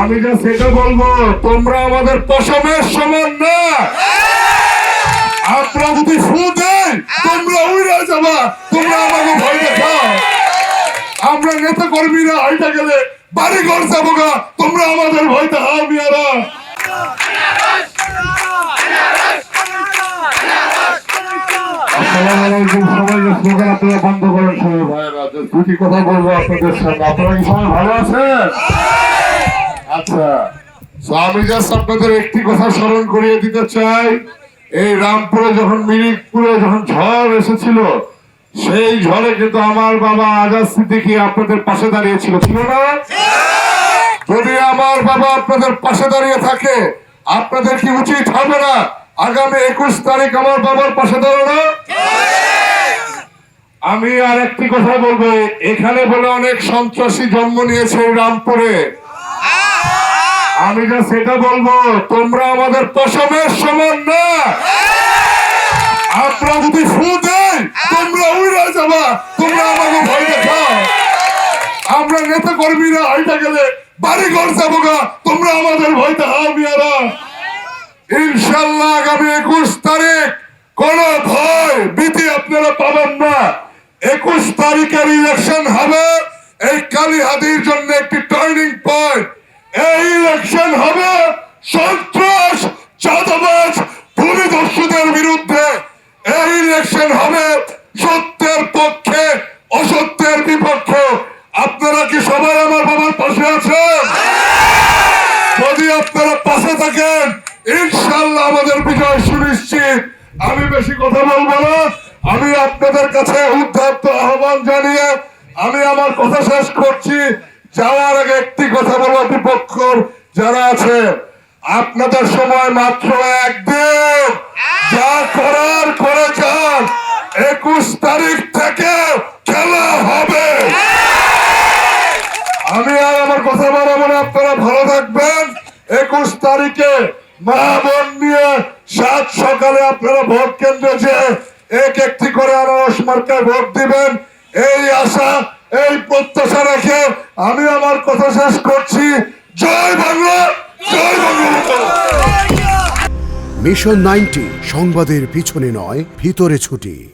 আমি যা সেটা বলব তোমরা আমাদের পশমের সমান না। আমরা যদি ফু দেই তোমরা উড়ে যাবা। তোমরা আমাকে ভয় দেখাও। আমরা নেতা কর্মীরা হাইটা গেলে বাড়ি ঘর যাব গা। তোমরা আমাদের ভয় দেখাও মিয়ারা। সবাইকে স্লোগান আপনারা বন্ধ করেন সবাই। ভাইয়েরা দুটি কথা বলব আপনাদের সামনে। আপনারা কি সবাই ভালো আছেন? আচ্ছা আমি জাস্ট আপনাদের একটি কথা স্মরণ করিয়ে দিতে চাই। এই রামপুরে যখন মিরিকপুরে যখন ঝড় এসেছিল, সেই ঝড়ে কিন্তু আমার বাবা আজাদ সিদ্দিকি আপনাদের পাশে দাঁড়িয়েছিল ছিল না? যদি আমার বাবা আপনাদের পাশে দাঁড়িয়ে থাকে, আপনাদের কি উচিত হবে না? আগামী একুশ তারিখ আমার বাবার পাশে দাঁড়ানো? আমি আর একটি কথা বলব, এখানে বলে অনেক সন্ত্রাসী জন্ম নিয়েছে রামপুরে। আমি যা সেটা বলব, তোমরা আমাদের পশমের সমান না। আমরা যদি ফু দেই, তোমরা উড়ে যাবা, তোমরা আমাকে ভয় দেখাও। আমরা নেতা কর্মীরা হাইটা গেলে বাড়ি ঘর যাব গা, তোমরা আমাদের ভয় দেখাও মিয়ারা। ইনশাল্লাহ আগামী একুশ তারিখ কোন ভয় ভীতি আপনারা পাবেন না। একুশ তারিখের ইলেকশন হবে। এই কালীহাদির জন্য একটি টার্নিং পয়েন্ট এই ইলেকশন হবে সন্ত্রাস, চাঁদাবাজ ভূমিদস্যুদের বিরুদ্ধে। এই ইলেকশন হবে সত্যের পক্ষে, অসত্যের বিপক্ষে। আপনারা কি সবাই আমার বাবার পাশে আছেন? যদি আপনারা পাশে থাকেন ইনশাল্লাহ আমাদের বিজয় সুনিশ্চিত। আমি বেশি কথা বলব না। আমি আপনাদের কাছে উদ্ধার্ত আহ্বান জানিয়ে আমি আমার কথা শেষ করছি যাওয়ার আগে একটি কথা বলব বিপক্ষ যারা আছে, আপনাদের সময় মাত্র একদিন। যা করার করে যান। একুশ তারিখ থেকে খেলা হবে। আমি আর আমার কথা বাড়াবো না আপনারা ভালো থাকবেন। একুশ তারিখে মা বোন নিয়ে সাত সকালে আপনারা ভোট কেন্দ্রে যে এক একটি করে আনারস মার্কায় ভোট দিবেন। এই আশা এই প্রত্যাশা রেখে আমি আমার কথা শেষ করছি। জয় বাংলা জয় বাংলা। মিশন নাইনটি সংবাদের পিছনে নয়, ভিতরে ছুটি।